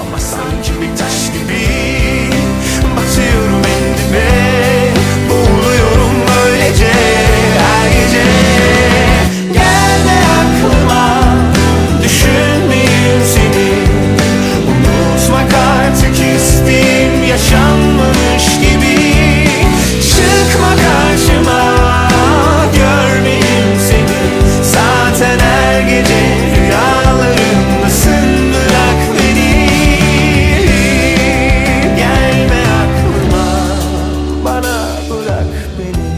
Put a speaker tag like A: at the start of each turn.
A: Ama sanki bir taş gibi bırak beni